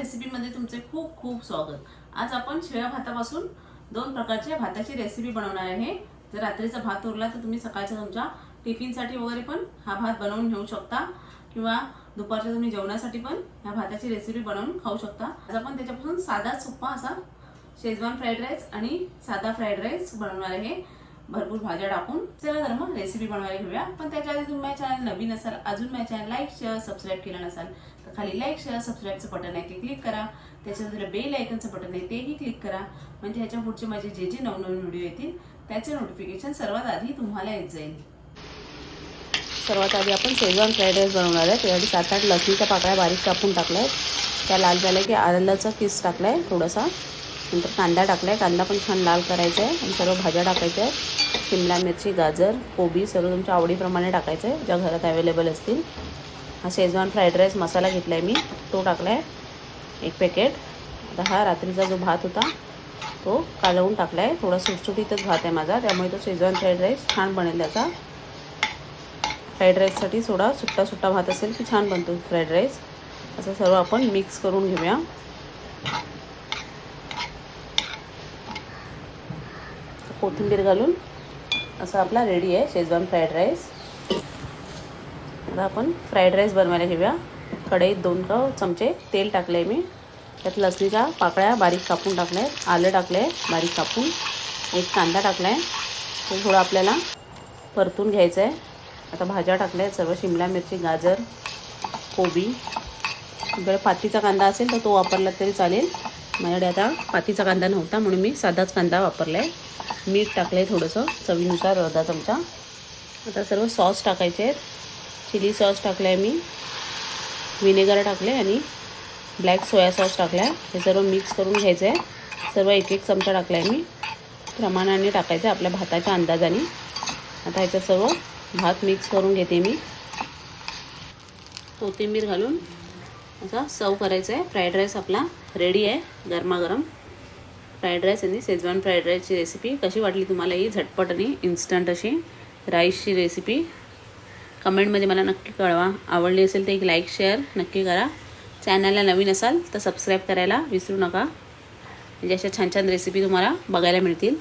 रेसिपीमध्ये तुमचे खूप खूप स्वागत. आज आपण शिळ्या भातापासून दोन प्रकारच्या भाताची रेसिपी बनवणार आहे. जर रात्रीचा भात उरला तर तुम्ही सकाळच्या तुमच्या टिफिनसाठी वगैरे पण हा भात बनवून घेऊ शकता. किंवा दुपारच्या तुम्ही जेवणासाठी पण ह्या भाताची रेसिपी बनवून खाऊ शकता. आज आपण त्याच्यापासून साधा सोप्पा असा शेजवान फ्राईड राईस आणि साधा फ्राईड राईस बनवणार आहे. भरपूर भाज्या टाकून चला तर मग रेसिपी बनवायला घेऊया. पण त्याच्या आधी तुम्ही माझ्या चॅनल नवीन असाल अजून माझ्या चॅनल लाईक शेअर सबस्क्राईब केलं नसाल तर खाली लाईक शेअर सबस्क्राईबचं बटन आहे ते क्लिक करा. त्याच्यानंतर बेल आयकनचं बटन आहे तेही क्लिक करा. म्हणजे ह्याच्या पुढचे माझे जे जे नवनवीन व्हिडिओ येतील त्याचे नोटिफिकेशन सर्वात आधी तुम्हाला येत जाईल. सर्वात आधी आपण शेजवान फ्राईड राईस बनवणार आहे. त्यासाठी सात आठ लसणीच्या पाकळ्या बारीक कापून टाकल्या आहेत. त्या लाल झाल्या की आल्याचा किस टाकला आहे थोडासा. नंतर कांदा टाकला आहे कांदा पण छान लाल करायचा आहे आणि सर्व भाज्या टाकायच्या आहेत. शिमला मिरची गाजर कोबी सर्व तुमच्या आवडीप्रमाणे टाकायचं आहे ज्या घरात अवेलेबल असतील. हा शेजवान फ्राईड राईस मसाला घेतला आहे मी. तो टाकला आहे एक पॅकेट आता हा रात्रीचा जो भात होता तो कालवून टाकला आहे थोडा सुटसुटीतच भात आहे माझा त्यामुळे तो शेजवान फ्राईड राईस छान बनेल त्याचा. फ्राईड राईससाठी थोडा सुट्टा सुट्टा भात असेल की छान बनतो फ्राईड राईस असं सर्व आपण मिक्स करून घेऊया. कोथिंबीर घालून असं आपला रेडी आहे शेजवान फ्राईड राईस आता आपण फ्राईड राईस बनवायला घेऊया. कढईत दोन क चमचे तेल टाकले आहे मी. त्यात लसणीच्या पाकळ्या बारीक कापून टाकल्या. आहेत आलं टाकलं आहे बारीक कापून. एक कांदा टाकला आहे तो थोडा आपल्याला परतून घ्यायचं आहे आता भाज्या टाकल्या आहेत सर्व शिमला मिरची गाजर कोबी. तुमच्याकडे पातीचा कांदा असेल तर तो वापरला तरी चालेल. माझ्याकडे आता पातीचा कांदा नव्हता म्हणून मी साधाच कांदा वापरला आहे मीठ टाकलं आहे थोडंसं चवीनुसार अर्धा चमचा. आता सर्व सॉस टाकायचे आहेत. चिली सॉस टाकला आहे मी. विनेगर टाकले आणि ब्लॅक सोया सॉस टाकला आहे हे सर्व मिक्स करून घ्यायचं आहे सर्व एक एक चमचा टाकला आहे मी. प्रमाणाने टाकायचं आहे आपल्या भाताच्या अंदाजाने. आता ह्याच्यात सर्व भात मिक्स करून घेते मी. कोथिंबीर घालून असा सर्व करायचं आहे फ्राईड राईस आपला रेडी आहे गरमागरम. फ्राईड राईस आणि शेजवान फ्राईड राईसची रेसिपी कशी वाटली तुम्हाला ही? झटपट आणि इन्स्टंट अशी राईसची रेसिपी कमेंटमध्ये मला नक्की कळवा. आवडली असेल तर एक लाईक शेअर नक्की करा. चॅनलला नवीन असाल तर सबस्क्राईब करायला विसरू नका. म्हणजे अशा छान छान रेसिपी तुम्हाला बघायला मिळतील.